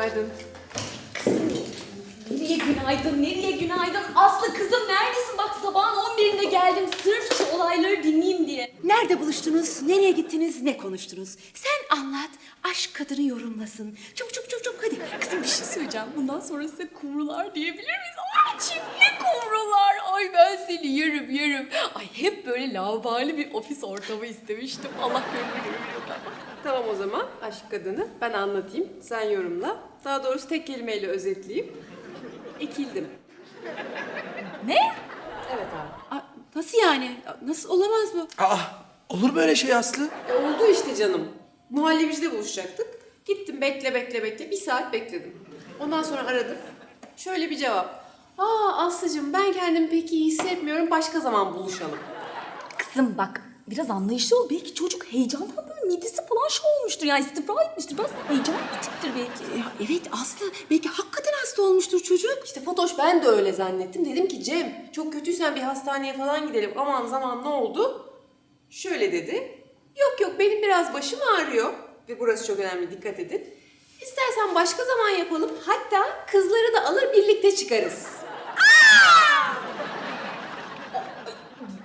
Günaydın. Nereye günaydın, nereye günaydın? Aslı kızım neredesin? Bak sabahın 11'inde geldim sırf şu olayları dinleyeyim diye. Nerede buluştunuz? Nereye gittiniz? Ne konuştunuz? Sen anlat. Aşk kadını yorumlasın. Çabuk çabuk çabuk çabuk hadi. Kızım bir şey söyleyeceğim. Bundan sonra size kumrular diyebilir miyiz? Ay çiftli kumrular. Ay ben seni yerim yerim. Ay hep böyle lavabali bir ofis ortamı istemiştim. Allah gönlünü. Tamam o zaman aşk kadını ben anlatayım. Sen yorumla. Daha doğrusu tek kelimeyle özetleyeyim. Ekildim. Ne? Evet abi. Aa, nasıl yani? Nasıl olamaz bu? Aa, olur böyle şey Aslı. E, oldu işte canım. Muhallebicide buluşacaktık. Gittim bekle bekle bekle. Bir saat bekledim. Ondan sonra aradım. Şöyle bir cevap. Aa Aslı'cığım ben kendimi pek iyi hissetmiyorum. Başka zaman buluşalım. Kızım bak biraz anlayışlı ol. Belki çocuk heyecandan midesi falan şey olmuştur. Yani istifra etmiştir. Biraz heyecan bitiktir belki. Ya evet Aslı belki hakikaten hasta olmuştur çocuk. İşte Fatoş ben de öyle zannettim. Dedim ki Cem çok kötüysen bir hastaneye falan gidelim. Aman zaman ne oldu? Şöyle dedi. Yok yok benim biraz başım ağrıyor. Ve burası çok önemli dikkat edin. İstersen başka zaman yapalım. Hatta kızları da alır birlikte çıkarız.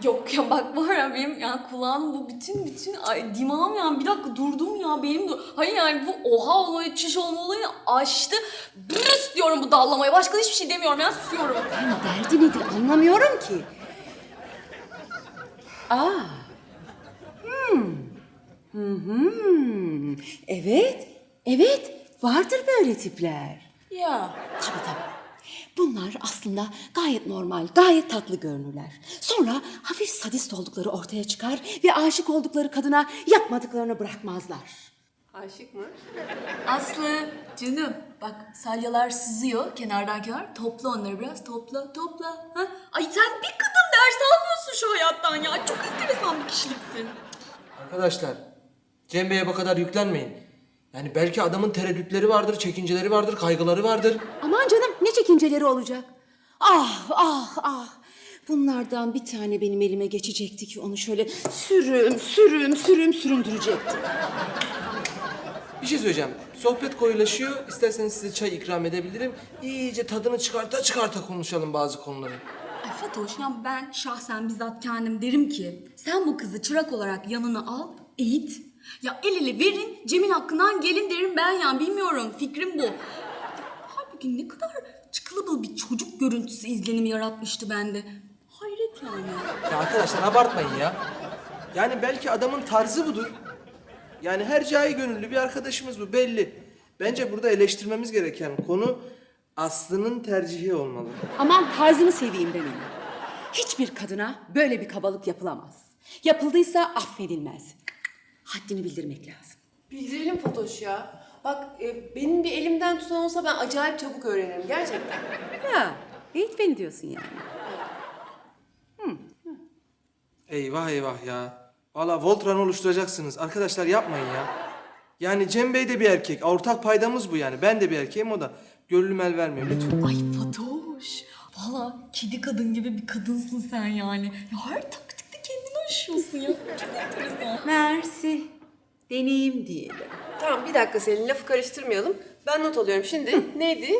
Yok ya bak var ya benim ya kulağım bu bütün bütün ay dimağım ya bir dakika durdum ya benim de hayır yani bu oha olayı çiş olma olayını aştı. Brüs diyorum bu dallamaya başka hiçbir şey demiyorum ya susuyorum. Ama derdi nedir anlamıyorum ki. Aa. Hmm. Hı hı. Evet. Evet. Vardır böyle tipler. Ya. Tabii tabii. Bunlar aslında gayet normal, gayet tatlı görünürler. Sonra hafif sadist oldukları ortaya çıkar ve aşık oldukları kadına yapmadıklarını bırakmazlar. Aşık mı? Aslı canım bak salyalar sızıyor kenardan kenar topla onları biraz topla topla. Ha? Ay sen bir kadın ders almıyorsun şu hayattan ya çok enteresan bir kişiliksin. Arkadaşlar, Cem Bey'e bu kadar yüklenmeyin. Yani belki adamın tereddütleri vardır, çekinceleri vardır, kaygıları vardır. Aman canım ne çekinceleri olacak. Ah ah ah. Bunlardan bir tane benim elime geçecekti ki onu şöyle sürüm sürüm sürüm süründürecektim. Bir şey söyleyeceğim. Sohbet koyulaşıyor. İsterseniz size çay ikram edebilirim. İyice tadını çıkarta çıkarta konuşalım bazı konuları. Ay Fatoş ya ben şahsen bizzat kendim derim ki sen bu kızı çırak olarak yanına al, eğit. Ya el ele verin, Cem'in hakkından gelin derim ben ya bilmiyorum fikrim bu. Halbuki ne kadar çıkılıbıl bir çocuk görüntüsü izlenimi yaratmıştı bende. Hayret yani. Ya arkadaşlar abartmayın ya. Yani belki adamın tarzı budur. Yani her cahil gönüllü bir arkadaşımız bu belli. Bence burada eleştirmemiz gereken konu Aslı'nın tercihi olmalı. Aman tarzını seveyim ben onu. Hiçbir kadına böyle bir kabalık yapılamaz. Yapıldıysa affedilmez. Haddini bildirmek lazım. Bildirelim Fatoş ya. Bak e, benim bir elimden tutan olsa ben acayip çabuk öğrenirim gerçekten. Ya eğit beni diyorsun yani. Eyvah eyvah ya. Valla Voltran oluşturacaksınız. Arkadaşlar yapmayın ya. Yani Cem Bey de bir erkek. Ortak paydamız bu yani. Ben de bir erkeğim o da. Gönlüm el vermiyor lütfen. Ay Fatoş. Valla kedi kadın gibi bir kadınsın sen yani. Ya her aşıyorsun ya. Çok enteresan. Mersi. Deneyim diyelim. Tamam bir dakika Selin lafı karıştırmayalım. Ben not alıyorum. Şimdi neydi?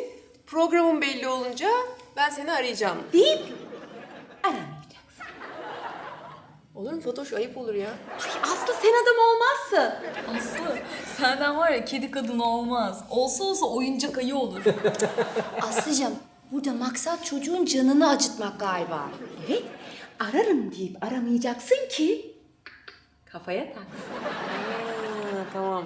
Programın belli olunca ben seni arayacağım. Deyip aramayacaksın. Olur mu Fatoş? Ayıp olur ya. Ay Aslı sen adam olmazsın. Aslı senden var ya kedi kadın olmaz. Olsa olsa oyuncak ayı olur. Aslıcığım burada maksat çocuğun canını acıtmak galiba. Evet ararım deyip aramayacaksın ki kafaya taksın. Ha, tamam.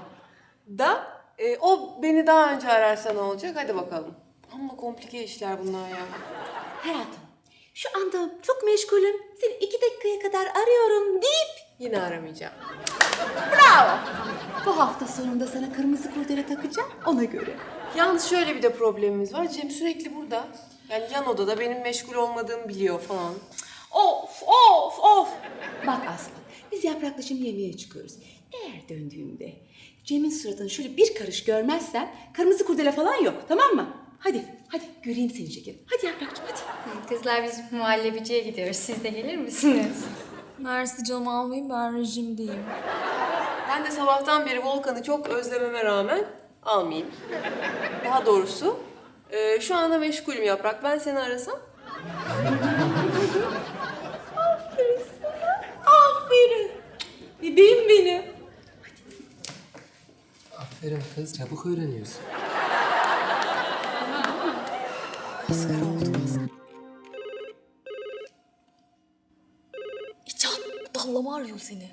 Da e, o beni daha önce ararsa ne olacak? Hadi bakalım. Amma komplike işler bunlar ya. Hayatım şu anda çok meşgulüm. Seni iki dakikaya kadar arıyorum deyip Yine aramayacağım. bravo. Bu hafta sonunda sana kırmızı kurdele takacağım ona göre. Yalnız şöyle bir de problemimiz var. Cem sürekli burada. Yani yan odada benim meşgul olmadığımı biliyor falan. Of of of. Bak Aslı biz yaprakla şimdi yemeğe çıkıyoruz. Eğer döndüğümde Cem'in suratını şöyle bir karış görmezsen kırmızı kurdele falan yok tamam mı? Hadi hadi göreyim seni şekerim. Hadi yaprakçım hadi. Kızlar biz muhallebiciye gidiyoruz. Siz de gelir misiniz? Mersi canım almayayım ben rejimdeyim. Ben de sabahtan beri Volkan'ı çok özlememe rağmen almayayım. Daha doğrusu e, şu anda meşgulüm Yaprak. Ben seni arasam. Aferin sana. Aferin. Bebeğim benim. Aferin kız çabuk öğreniyorsun. İcat dallama arıyor seni.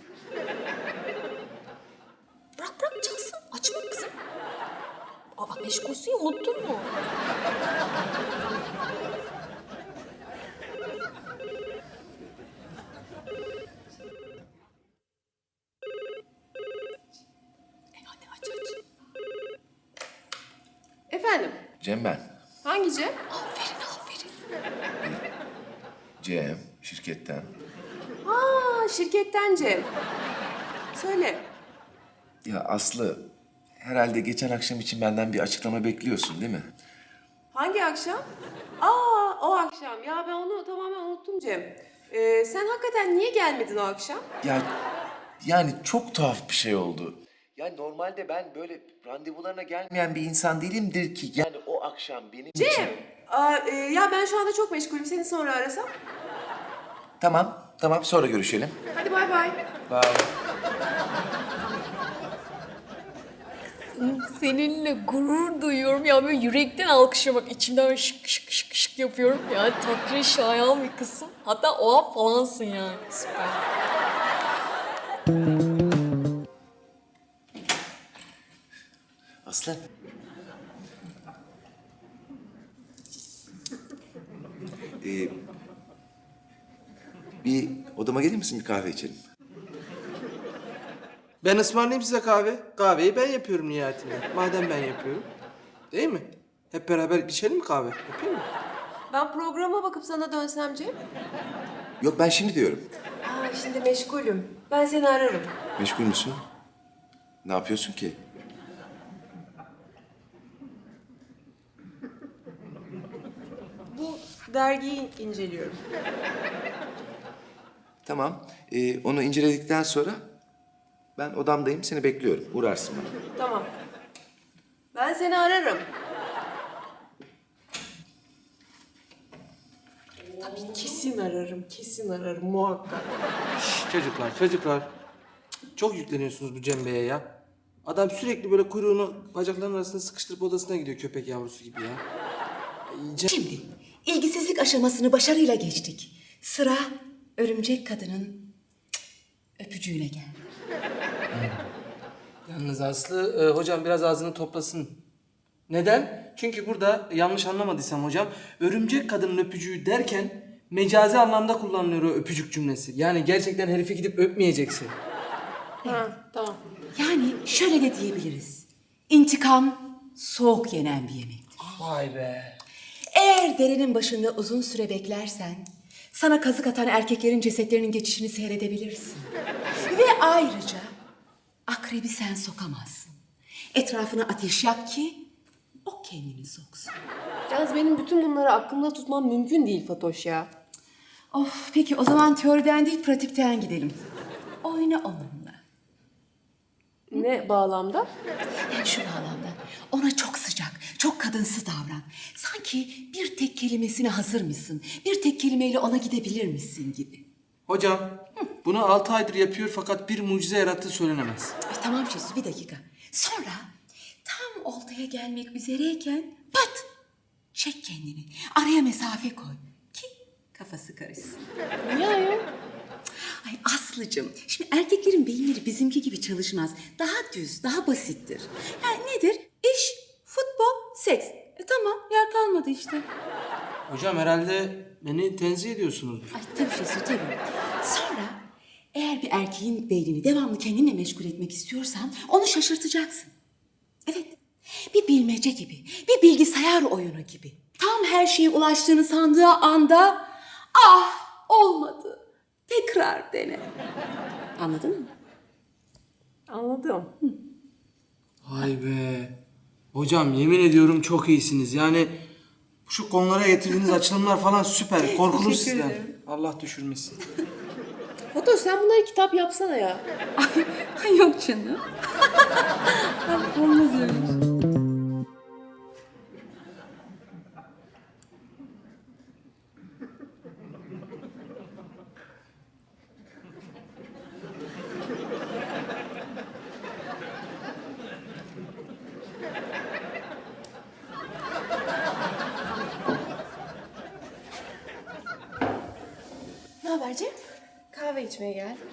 Bırak bırak çalsın. Açma kızım. Aa meşgulsün ya unuttun mu? E hadi aç aç. Efendim, Cem ben. hangi Cem? Aferin aferin. Cem şirketten. Aa, şirketten Cem. Söyle. Ya Aslı herhalde geçen akşam için benden bir açıklama bekliyorsun değil mi? Hangi akşam? Aa, o akşam. Ya ben onu tamamen unuttum Cem. Ee, sen hakikaten niye gelmedin o akşam? Ya yani çok tuhaf bir şey oldu. Ya normalde ben böyle randevularına gelmeyen bir insan değilimdir ki. Yani o akşam benim için... Cem! Aa, e, ya ben şu anda çok meşgulüm. Seni sonra arasam. Tamam, tamam sonra görüşelim. Hadi bay bay. Bye. Seninle gurur duyuyorum ya böyle yürekten alkışlamak içimden şık şık şık şık yapıyorum. Yani takdire şayan bir kızsın. Hatta oha falansın yani. Süper. Aslı. Ee, bir odama gelir misin bir kahve içelim? Ben ısmarlayayım size kahve. Kahveyi ben yapıyorum nihayetinde. Madem ben yapıyorum. Değil mi? Hep beraber içelim mi kahve? Yapayım mı? Ben programa bakıp sana dönsem Cem. Yok ben şimdi diyorum. Aa, şimdi meşgulüm. Ben seni ararım. Meşgul müsün? Ne yapıyorsun ki? Bu dergiyi inceliyorum. Tamam. Ee, onu inceledikten sonra ben odamdayım. Seni bekliyorum. Uğrarsın bana. Tamam. Ben seni ararım. Tabii kesin ararım, kesin ararım muhakkak. Şş, çocuklar, çocuklar. Çok yükleniyorsunuz bu Cem Bey'e ya. Adam sürekli böyle kuyruğunu bacaklarının arasına sıkıştırıp odasına gidiyor köpek yavrusu gibi ya. Ay, Cem... Şimdi ilgisizlik aşamasını başarıyla geçtik. Sıra örümcek kadının öpücüğüne geldi. Yalnız Aslı, e, hocam biraz ağzını toplasın. Neden? Çünkü burada yanlış anlamadıysam hocam, örümcek kadının öpücüğü derken mecazi anlamda kullanılıyor o öpücük cümlesi. Yani gerçekten herifi gidip öpmeyeceksin. Ha, tamam. Yani şöyle de diyebiliriz. İntikam soğuk yenen bir yemektir. Vay be. Eğer derinin başında uzun süre beklersen sana kazık atan erkeklerin cesetlerinin geçişini seyredebilirsin. Ve ayrıca akrebi sen sokamazsın. Etrafına ateş yak ki o kendini soksun. Yalnız benim bütün bunları aklımda tutmam mümkün değil Fatoş ya. Of peki o zaman teoriden değil pratikten gidelim. Oyna onunla. Ne bağlamda? Yani şu bağlamda ona çok çok kadınsı davran. Sanki bir tek kelimesine hazır mısın? Bir tek kelimeyle ona gidebilir misin gibi. Hocam, bunu altı aydır yapıyor fakat bir mucize yarattığı söylenemez. Ay tamam Şesu bir dakika. Sonra tam oltaya gelmek üzereyken pat! Çek kendini. Araya mesafe koy. Ki kafası karışsın. Niye ayol? Ay Aslıcığım, şimdi erkeklerin beyinleri bizimki gibi çalışmaz. Daha düz, daha basittir. Yani nedir? İş, futbol, seks. E tamam, yer kalmadı işte. Hocam herhalde beni tenzih ediyorsunuzdur. Ay tabii Şesu tabii. Sonra eğer bir erkeğin beynini devamlı kendinle meşgul etmek istiyorsan onu şaşırtacaksın. Evet. Bir bilmece gibi, bir bilgisayar oyunu gibi. Tam her şeye ulaştığını sandığı anda ah olmadı. Tekrar dene. Anladın mı? Anladım. Vay be. Hocam yemin ediyorum çok iyisiniz. Yani şu konulara getirdiğiniz açılımlar falan süper. Korkulur sizden. Allah düşürmesin. Fatoş sen bunları kitap yapsana ya. Ay yok canım. Olmaz öyle. İçmeye geldim.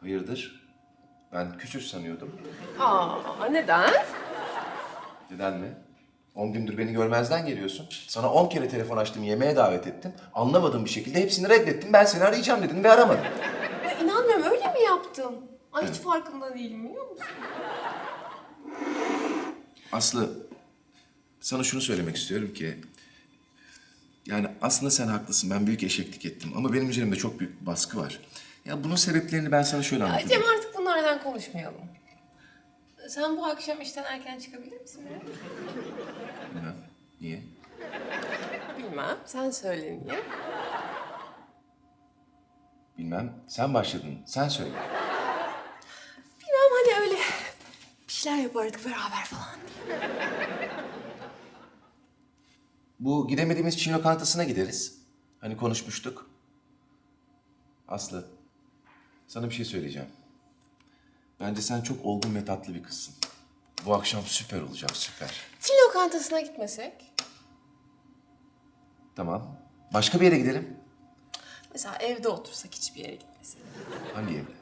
Hayırdır? Ben küsüz sanıyordum. Aa, neden? Neden mi? 10 gündür beni görmezden geliyorsun. Sana 10 kere telefon açtım, yemeğe davet ettim. Anlamadığım bir şekilde hepsini reddettin. Ben seni arayacağım dedim ve aramadım. Ya inanmıyorum öyle mi yaptım? Ay hiç farkında değilim biliyor musun? Aslı, sana şunu söylemek istiyorum ki... Yani aslında sen haklısın. Ben büyük eşeklik ettim. Ama benim üzerimde çok büyük bir baskı var. Ya bunun sebeplerini ben sana şöyle anlatayım. Cem artık bunlardan konuşmayalım. Sen bu akşam işten erken çıkabilir misin? ya? Bilmem. Niye? Bilmem. Sen söyle niye? Bilmem. Sen başladın. Sen söyle. Bilmem hani öyle bir şeyler yapardık beraber falan diye. Bu gidemediğimiz Çin lokantasına gideriz. Hani konuşmuştuk. Aslı, sana bir şey söyleyeceğim. Bence sen çok olgun ve tatlı bir kızsın. Bu akşam süper olacak, süper. Çin lokantasına gitmesek? Tamam. Başka bir yere gidelim. Mesela evde otursak hiçbir yere gitmesek. Hangi evde?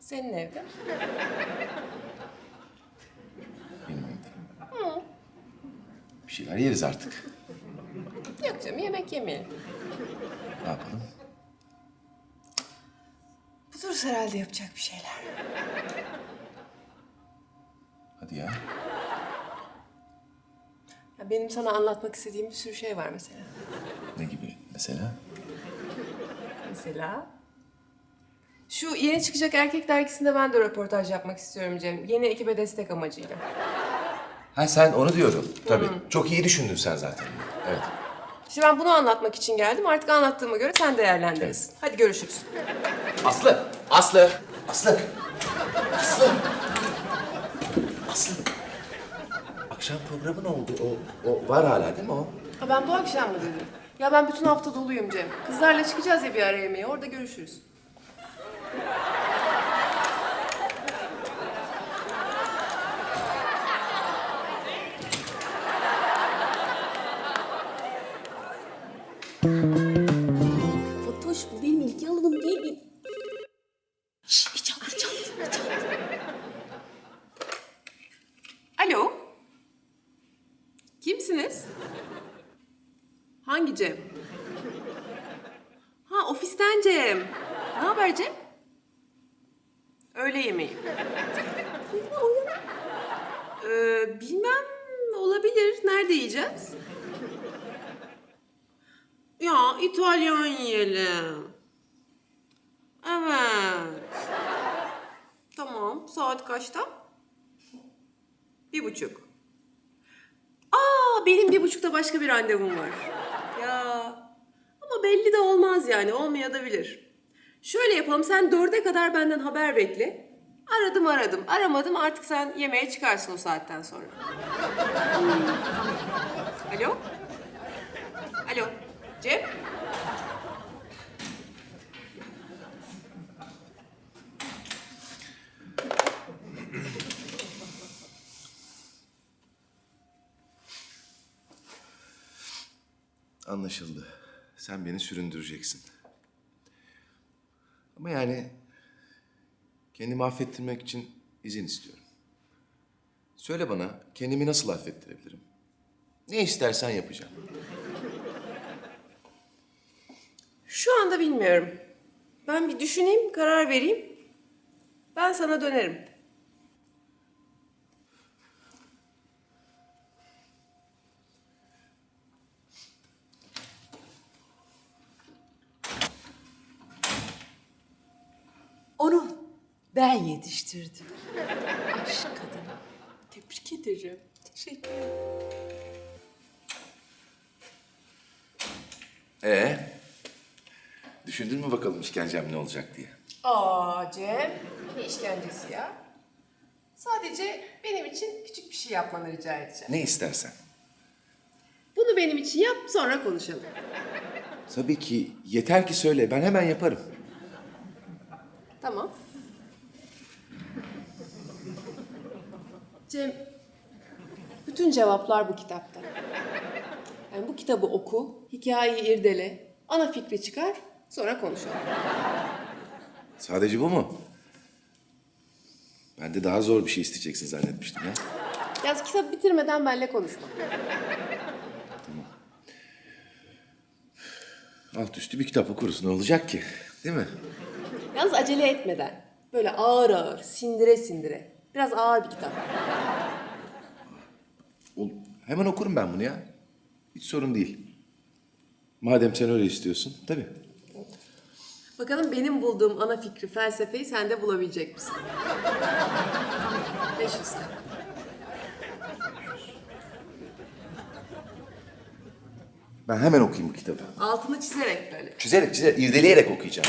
Senin evde. Evde. Bir şeyler yeriz artık. Yok canım yemek yemeyelim. Ne yapalım? Buluruz herhalde yapacak bir şeyler. Hadi ya. Ya benim sana anlatmak istediğim bir sürü şey var mesela. Ne gibi mesela? Mesela? Şu yeni çıkacak erkek dergisinde ben de röportaj yapmak istiyorum Cem. Yeni ekibe destek amacıyla. Ha sen onu diyordun. Tabii. Çok iyi düşündün sen zaten. Evet. İşte ben bunu anlatmak için geldim. Artık anlattığıma göre sen değerlendirirsin. Hadi görüşürüz. Aslı! Aslı! Aslı! Aslı! Aslı! Akşam programı ne oldu? O, o var hala değil mi o? Ha ben bu akşam mı dedim? Ya ben bütün hafta doluyum Cem. Kızlarla çıkacağız ya bir ara yemeğe. Orada görüşürüz. Fatoş bu benim ilgi alanım değil mi? Şşş bir çal bir bir çal. Alo. Kimsiniz? Hangi Cem? Ha ofisten Cem. Ne haber Cem? Öğle yemeği. Ee, bilmem olabilir. Nerede yiyeceğiz? Ya İtalyan yiyelim. Evet. Tamam. Saat kaçta? Bir buçuk. Aa benim bir buçukta başka bir randevum var. Ya ama belli de olmaz yani olmayabilir. Şöyle yapalım sen dörde kadar benden haber bekle. Aradım aradım aramadım artık sen yemeğe çıkarsın o saatten sonra. Alo? Cem? Anlaşıldı. Sen beni süründüreceksin. Ama yani kendimi affettirmek için izin istiyorum. Söyle bana kendimi nasıl affettirebilirim? Ne istersen yapacağım. Şu anda bilmiyorum. Ben bir düşüneyim, karar vereyim. Ben sana dönerim. Onu ben yetiştirdim. Aşk kadını. Tebrik ederim. Teşekkür ederim. Ee? Düşündün mü bakalım işkencem ne olacak diye? Aa Cem, ne işkencesi ya? Sadece benim için küçük bir şey yapmanı rica edeceğim. Ne istersen. Bunu benim için yap, sonra konuşalım. Tabii ki yeter ki söyle ben hemen yaparım. Tamam. Cem, bütün cevaplar bu kitapta. Yani bu kitabı oku, hikayeyi irdele, ana fikri çıkar, Sonra konuşalım. Sadece bu mu? Ben de daha zor bir şey isteyeceksin zannetmiştim ya. Yalnız kitap bitirmeden benimle konuşma. Alt üstü bir kitap okuruz ne olacak ki? Değil mi? Yalnız acele etmeden. Böyle ağır ağır, sindire sindire. Biraz ağır bir kitap. Ol- Hemen okurum ben bunu ya. Hiç sorun değil. Madem sen öyle istiyorsun. Tabii. Bakalım benim bulduğum ana fikri, felsefeyi sen de bulabilecek misin? 500 lira. Ben hemen okuyayım bu kitabı. Altını çizerek böyle. Çizerek çizerek, irdeleyerek okuyacağım.